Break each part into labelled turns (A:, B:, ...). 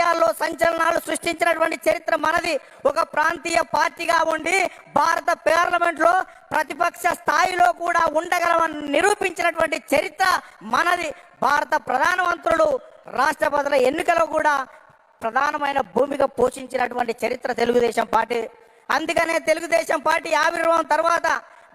A: రాజకీయాల్లో సంచలనాలు సృష్టించినటువంటి చరిత్ర మనది. ఒక ప్రాంతీయ పార్టీగా ఉండి భారత పార్లమెంట్లో ప్రతిపక్ష స్థాయిలో కూడా ఉండగలమని నిరూపించినటువంటి చరిత్ర మనది. భారత ప్రధానమంత్రులు రాష్ట్రపతుల ఎన్నికలో కూడా ప్రధానమైన భూమిక పోషించినటువంటి చరిత్ర తెలుగుదేశం పార్టీ. అందుకనే తెలుగుదేశం పార్టీ ఆవిర్భావం తర్వాత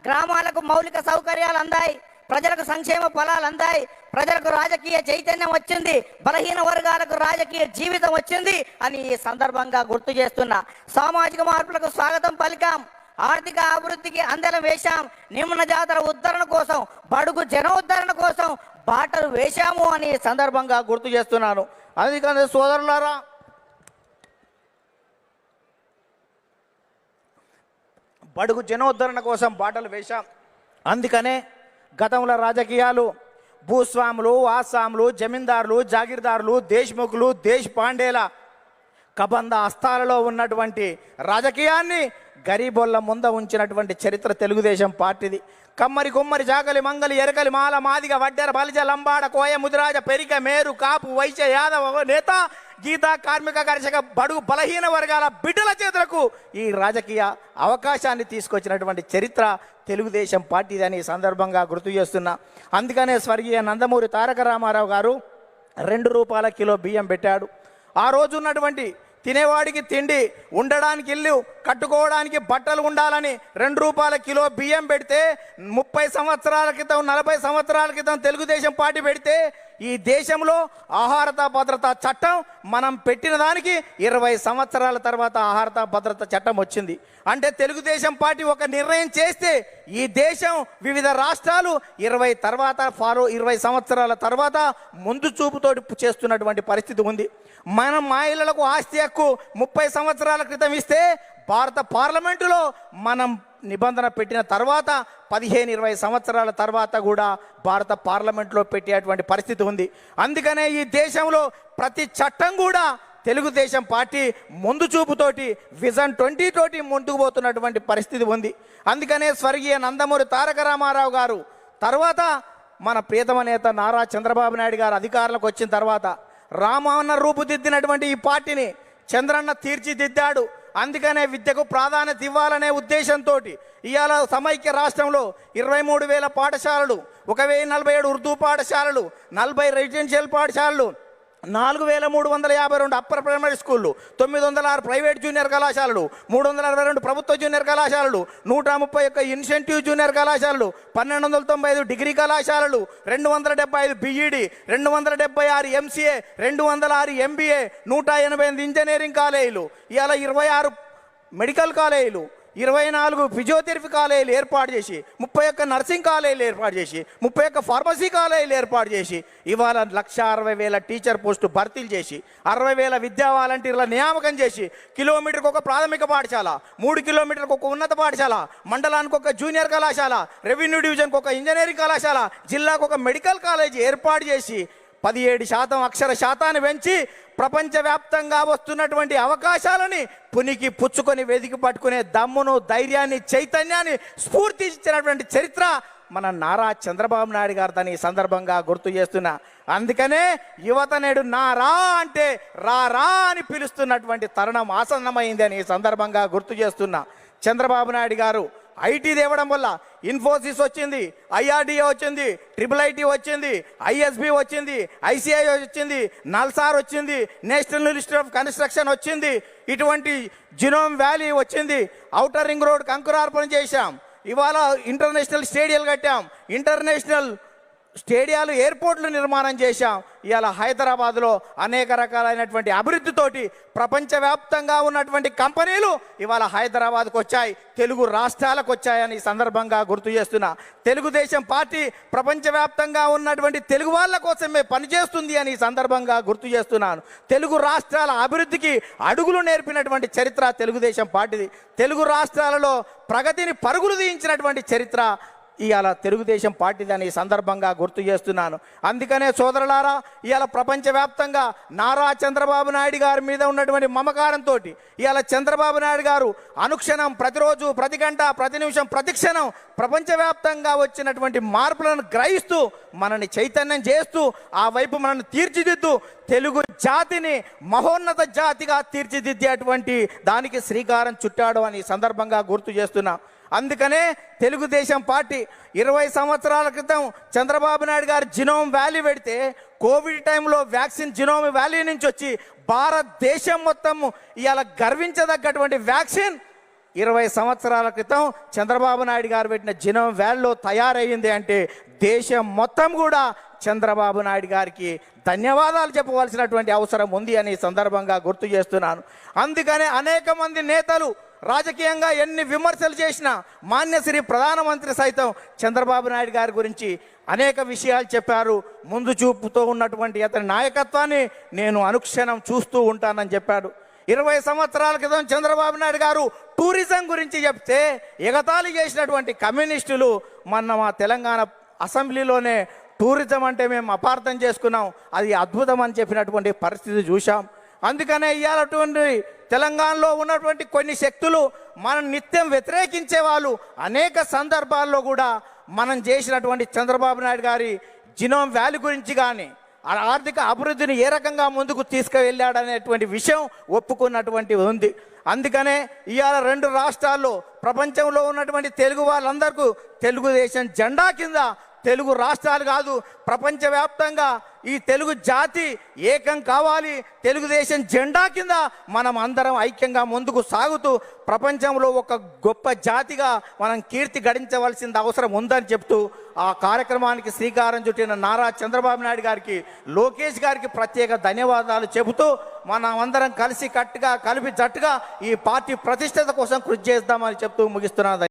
A: గ్రామాలకు మౌలిక సౌకర్యాలు అందాయి. ప్రజలకు సంక్షేమ ఫలాలు అందాయి. ప్రజలకు రాజకీయ చైతన్యం వచ్చింది. బలహీన వర్గాలకు రాజకీయ జీవితం వచ్చింది అని ఈ సందర్భంగా గుర్తు చేస్తున్నా. సామాజిక మార్పులకు స్వాగతం పలికాం. ఆర్థిక అభివృద్ధికి అందలం వేశాం. నిమ్న జాతర ఉద్ధరణ కోసం బడుగు జనోద్ధరణ కోసం బాటలు వేశాము అని సందర్భంగా గుర్తు చేస్తున్నాను. అందుకని సోదరులారా బడుగు జనోద్ధరణ కోసం బాటలు వేశాం. అందుకనే గతంలో రాజకీయాలు భూస్వాములు ఆసాములు జమీందారులు జాగీర్దారులు దేశ్ముఖులు దేశ్ పాండేల కబంద హస్తాలలో ఉన్నటువంటి రాజకీయాన్ని గరీబోళ్ళ ముంద ఉంచినటువంటి చరిత్ర తెలుగుదేశం పార్టీది. కమ్మరి కొమ్మరి జాగలి మంగలి ఎరకలి మాల మాదిగ వడ్డెర బలిజ లంబాడ కోయ ముదిరాజ పెరిక మేరు కాపు వైశ్య యాదవ నేత గీత కార్మిక కర్షక బడుగు బలహీన వర్గాల బిడ్డల చేతులకు ఈ రాజకీయ అవకాశాన్ని తీసుకొచ్చినటువంటి చరిత్ర తెలుగుదేశం పార్టీది ఈ సందర్భంగా గుర్తు చేస్తున్నా. అందుకనే స్వర్గీయ నందమూరి తారక రామారావు గారు రెండు రూపాయల కిలో బియ్యం పెట్టాడు. ఆ రోజు ఉన్నటువంటి తినేవాడికి తిండి ఉండడానికి ఇల్లు కట్టుకోవడానికి బట్టలు ఉండాలని రెండు రూపాయల కిలో బియ్యం పెడితే ముప్పై సంవత్సరాల క్రితం నలభై సంవత్సరాల క్రితం తెలుగుదేశం పార్టీ పెడితే ఈ దేశంలో ఆహారత భద్రత చట్టం మనం పెట్టిన దానికి ఇరవై సంవత్సరాల తర్వాత ఆహారత భద్రత చట్టం వచ్చింది. అంటే తెలుగుదేశం పార్టీ ఒక నిర్ణయం చేస్తే ఈ దేశం వివిధ రాష్ట్రాలు ఇరవై తర్వాత ఫాలో ఇరవై సంవత్సరాల తర్వాత ముందు చూపుతోటి చేస్తున్నటువంటి పరిస్థితి ఉంది. మనం మహిళలకు ఆస్తి హక్కు ముప్పై సంవత్సరాల క్రితం ఇస్తే భారత పార్లమెంటులో మనం నిబంధన పెట్టిన తర్వాత పదిహేను ఇరవై సంవత్సరాల తర్వాత కూడా భారత పార్లమెంట్లో పెట్టేటువంటి పరిస్థితి ఉంది. అందుకనే ఈ దేశంలో ప్రతి చట్టం కూడా తెలుగుదేశం పార్టీ ముందు చూపుతోటి విజన్ ట్వంటీ తోటి ముందుకు పోతున్నటువంటి పరిస్థితి ఉంది. అందుకనే స్వర్గీయ నందమూరి తారక రామారావు గారు తర్వాత మన ప్రియతమ నేత నారా చంద్రబాబు నాయుడు గారు అధికారంలోకి వచ్చిన తర్వాత రామన్న రూపుదిద్దినటువంటి ఈ పార్టీని చంద్రన్న తీర్చిదిద్దాడు. అందుకనే విద్యకు ప్రాధాన్యత ఇవ్వాలనే ఉద్దేశంతో ఇవాళ సమైక్య రాష్ట్రంలో ఇరవై మూడు వేల పాఠశాలలు ఒక వెయ్యి నలభై ఏడు ఉర్దూ పాఠశాలలు నలభై రెసిడెన్షియల్ పాఠశాలలు నాలుగు వేల మూడు వందల యాభై రెండు అప్పర్ ప్రైమరీ స్కూళ్ళు తొమ్మిది వందల ఆరు ప్రైవేట్ జూనియర్ కళాశాలలు మూడు వందల అరవై రెండు ప్రభుత్వ జూనియర్ కళాశాలలు నూట ముప్పై ఒక్క ఇన్సెంటివ్ జూనియర్ కళాశాలలు పన్నెండు వందల తొంభై ఐదు డిగ్రీ కళాశాలలు రెండు వందల డెబ్బై ఐదు బీఈడి రెండు వందల డెబ్బై ఆరు ఎంసీఏ రెండు వందల ఆరు ఎంబీఏ నూట ఎనభై ఎనిమిది ఇంజనీరింగ్ కాలేజీలు ఇవాళ ఇరవై ఆరు మెడికల్ కాలేజీలు. ఇరవై నాలుగు ఫిజియోథెరపీ కాలేజీలు ఏర్పాటు చేసి ముప్పై ఒక్క నర్సింగ్ కాలేజీలు ఏర్పాటు చేసి ముప్పై ఒక్క ఫార్మసీ కాలేజీలు ఏర్పాటు చేసి ఇవాళ లక్ష అరవై వేల టీచర్ పోస్టు భర్తీలు చేసి అరవై వేల విద్యా వాలంటీర్ల నియామకం చేసి కిలోమీటర్కి ఒక ప్రాథమిక పాఠశాల మూడు కిలోమీటర్కి ఒక ఉన్నత పాఠశాల మండలానికి ఒక జూనియర్ కళాశాల రెవెన్యూ డివిజన్కి ఒక ఇంజనీరింగ్ కళాశాల జిల్లాకు ఒక మెడికల్ కాలేజీ ఏర్పాటు చేసి పదిహేడు శాతం అక్షర శాతాన్ని పెంచి ప్రపంచవ్యాప్తంగా వస్తున్నటువంటి అవకాశాలని పునికి పుచ్చుకొని వెతికి పట్టుకునే దమ్మును ధైర్యాన్ని చైతన్యాన్ని స్ఫూర్తి ఇచ్చినటువంటి చరిత్ర మన నారా చంద్రబాబు నాయుడు గారు దాన్ని ఈ సందర్భంగా గుర్తు చేస్తున్నా. అందుకనే యువత నేడు నారా అంటే రా రా అని పిలుస్తున్నటువంటి తరుణం ఆసన్నమైంది అని ఈ సందర్భంగా గుర్తు చేస్తున్నా. చంద్రబాబు నాయుడు గారు ఐటీ తేవడం వల్ల ఇన్ఫోసిస్ వచ్చింది ఐఆర్డిఏ వచ్చింది ట్రిపుల్ ఐటీ వచ్చింది ఐఎస్బి వచ్చింది ఐసిఐ వచ్చింది నల్సార్ వచ్చింది నేషనల్ ఇన్స్టిట్యూట్ ఆఫ్ కన్స్ట్రక్షన్ వచ్చింది ఇటువంటి జినోమ్ వ్యాలీ వచ్చింది ఔటర్ రింగ్ రోడ్ కంకురార్పణ చేశాం ఇవాళ ఇంటర్నేషనల్ స్టేడియాలు కట్టాం ఇంటర్నేషనల్ స్టేడియాలు ఎయిర్పోర్ట్లు నిర్మాణం చేశాం. ఇవాళ హైదరాబాద్లో అనేక రకాలైనటువంటి అభివృద్ధితోటి ప్రపంచవ్యాప్తంగా ఉన్నటువంటి కంపెనీలు ఇవాళ హైదరాబాద్కు వచ్చాయి. తెలుగు రాష్ట్రాలకు వచ్చాయని సందర్భంగా గుర్తు చేస్తున్నా. తెలుగుదేశం పార్టీ ప్రపంచవ్యాప్తంగా ఉన్నటువంటి తెలుగు వాళ్ళ కోసమే పనిచేస్తుంది అని సందర్భంగా గుర్తు చేస్తున్నాను. తెలుగు రాష్ట్రాల అభివృద్ధికి అడుగులు నేర్పినటువంటి చరిత్ర తెలుగుదేశం పార్టీది. తెలుగు రాష్ట్రాలలో ప్రగతిని పరుగులు తీయించినటువంటి చరిత్ర ఇవాళ తెలుగుదేశం పార్టీదని ఈ సందర్భంగా గుర్తు చేస్తున్నాను. అందుకనే సోదరులారా ఇవాళ ప్రపంచవ్యాప్తంగా నారా చంద్రబాబు నాయుడు గారి మీద ఉన్నటువంటి మమకారంతో ఇవాళ చంద్రబాబు నాయుడు గారు అనుక్షణం ప్రతిరోజు ప్రతి గంట ప్రతి నిమిషం ప్రతిక్షణం ప్రపంచవ్యాప్తంగా వచ్చినటువంటి మార్పులను గ్రహిస్తూ మనని చైతన్యం చేస్తూ ఆ వైపు మనల్ని తీర్చిదిద్దు తెలుగు జాతిని మహోన్నత జాతిగా తీర్చిదిద్దేటువంటి దానికి శ్రీకారం చుట్టాడు అని సందర్భంగా గుర్తు చేస్తున్నాం. అందుకనే తెలుగుదేశం పార్టీ ఇరవై సంవత్సరాల క్రితం చంద్రబాబు నాయుడు గారు జినోమ్ వ్యాలీ పెడితే కోవిడ్ టైంలో వ్యాక్సిన్ జినోమ్ వ్యాలీ నుంచి వచ్చి భారతదేశం మొత్తం ఇవాళ గర్వించదగ్గటువంటి వ్యాక్సిన్ ఇరవై సంవత్సరాల క్రితం చంద్రబాబు నాయుడు గారు పెట్టిన జినోమ్ వ్యాలీలో తయారయ్యింది అంటే దేశం మొత్తం కూడా చంద్రబాబు నాయుడు గారికి ధన్యవాదాలు చెప్పవలసినటువంటి అవసరం ఉంది అని సందర్భంగా గుర్తు చేస్తున్నాను. అందుకనే అనేక మంది నేతలు రాజకీయంగా ఎన్ని విమర్శలు చేసినా మాన్యశ్రీ ప్రధానమంత్రి సైతం చంద్రబాబు నాయుడు గారి గురించి అనేక విషయాలు చెప్పారు. ముందు చూపుతో ఉన్నటువంటి అతని నాయకత్వాన్ని నేను అనుక్షణం చూస్తూ ఉంటానని చెప్పాడు. ఇరవై సంవత్సరాల క్రితం చంద్రబాబు నాయుడు గారు టూరిజం గురించి చెప్తే ఎగతాళి చేసినటువంటి కమ్యూనిస్టులు మొన్న మా తెలంగాణ అసెంబ్లీలోనే టూరిజం అంటే మేము అపార్థం చేసుకున్నాం. అది అద్భుతం అని చెప్పినటువంటి పరిస్థితి చూశాం. అందుకనే ఇవాళటువంటి తెలంగాణలో ఉన్నటువంటి కొన్ని శక్తులు మనం నిత్యం వ్యతిరేకించే వాళ్ళు అనేక సందర్భాల్లో కూడా మనం చేసినటువంటి చంద్రబాబు నాయుడు గారి జినోమ్ వ్యాలీ గురించి కానీ ఆ ఆర్థిక అభివృద్ధిని ఏ రకంగా ముందుకు తీసుకువెళ్ళాడనేటువంటి విషయం ఒప్పుకున్నటువంటి ఉంది. అందుకనే ఇవాళ రెండు రాష్ట్రాల్లో ప్రపంచంలో ఉన్నటువంటి తెలుగు వాళ్ళందరికీ తెలుగుదేశం జెండా కింద తెలుగు రాష్ట్రాలు కాదు ప్రపంచవ్యాప్తంగా ఈ తెలుగు జాతి ఏకం కావాలి. తెలుగుదేశం జెండా కింద మనం అందరం ఐక్యంగా ముందుకు సాగుతూ ప్రపంచంలో ఒక గొప్ప జాతిగా మనం కీర్తి గడించవలసిన అవసరం ఉందని చెప్తూ ఆ కార్యక్రమానికి శ్రీకారం చుట్టిన నారా చంద్రబాబు నాయుడు గారికి లోకేష్ గారికి ప్రత్యేక ధన్యవాదాలు చెబుతూ మనం అందరం కలిసి కట్టుగా కలిపి జట్టుగా ఈ పార్టీ ప్రతిష్టత కోసం కృషి చేద్దామని చెప్తూ ముగిస్తున్నాను.